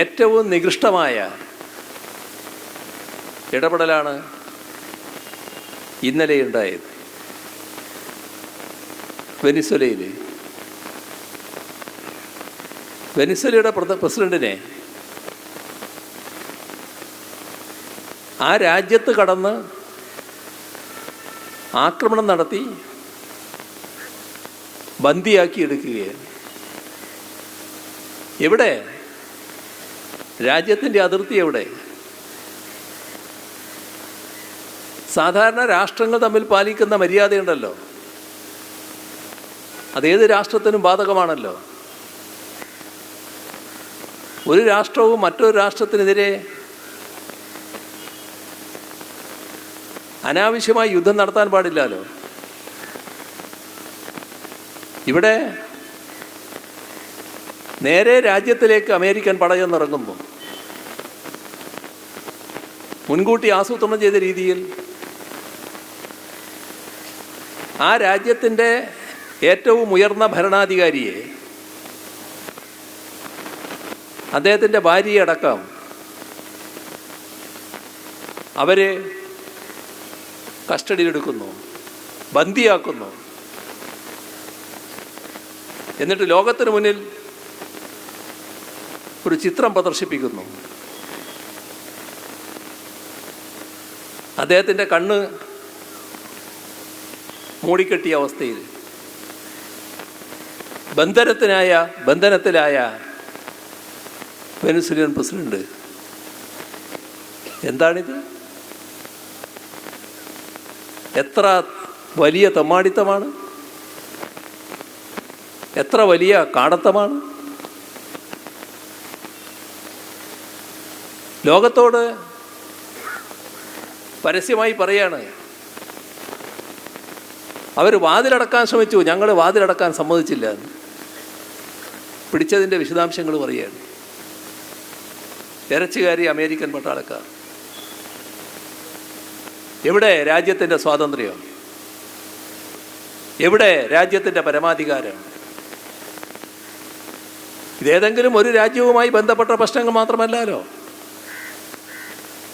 ഏറ്റവും നികൃഷ്ടമായ ഇടപെടലാണ് ഇന്നലെ ഉണ്ടായത്. വെനിസ്വലയിൽ വെനിസ്വലയുടെ പ്രസിഡന്റിനെ ആ രാജ്യത്ത് കടന്ന് ആക്രമണം നടത്തി ബന്ദിയാക്കി എടുക്കുകയാണ് എവിടെ? രാജ്യത്തിന്റെ അതിർത്തി എവിടെ? സാധാരണ രാഷ്ട്രങ്ങൾ തമ്മിൽ പാലിക്കുന്ന മര്യാദയുണ്ടല്ലോ. അതേത് രാഷ്ട്രത്തിനും ബാധകമാണല്ലോ. ഒരു രാഷ്ട്രവും മറ്റൊരു രാഷ്ട്രത്തിനെതിരെ അനാവശ്യമായി യുദ്ധം നടത്താൻ പാടില്ലല്ലോ. ഇവിടെ നേരെ രാജ്യത്തിലേക്ക് അമേരിക്കൻ പടയെന്നിറങ്ങുന്നു മുൻകൂട്ടി ആസൂത്രണം ചെയ്ത രീതിയിൽ ആ രാജ്യത്തിന്റെ ഏറ്റവും ഉയർന്ന ഭരണാധികാരിയെ അദ്ദേഹത്തിന്റെ ഭാര്യയെ അടക്കം അവരെ കസ്റ്റഡിയിലെടുക്കുന്നു ബന്ദിയാക്കുന്നു. എന്നിട്ട് ലോകത്തിന് മുന്നിൽ ഒരു ചിത്രം പ്രദർശിപ്പിക്കുന്നു. അദ്ദേഹത്തിന്റെ കണ്ണ് മൂടിക്കെട്ടിയ അവസ്ഥയിൽ. ബന്ധനത്തിനായ ബന്ധനത്തിലായ വെനുസുലിയൻ പ്രസിഡന്റ്. എന്താണിത്? എത്ര വലിയ തമ്മാടിത്തമാണ്? എത്ര വലിയ കാടത്തമാണ്? ലോകത്തോട് പരസ്യമായി പറയാണ്. അവർ വാതിലടക്കാൻ ശ്രമിച്ചു. ഞങ്ങൾ വാതിലടക്കാൻ സമ്മതിച്ചില്ല. പിടിച്ചതിന്റെ വിശദാംശങ്ങൾ പറയുകയാണ് ഇറച്ചുകാരി അമേരിക്കൻ പട്ടാളക്കാർ. എവിടെ രാജ്യത്തിന്റെ സ്വാതന്ത്ര്യം? എവിടെ രാജ്യത്തിന്റെ പരമാധികാരം? ഇതേതെങ്കിലും ഒരു രാജ്യവുമായി ബന്ധപ്പെട്ട പ്രശ്നങ്ങൾ മാത്രമല്ലല്ലോ.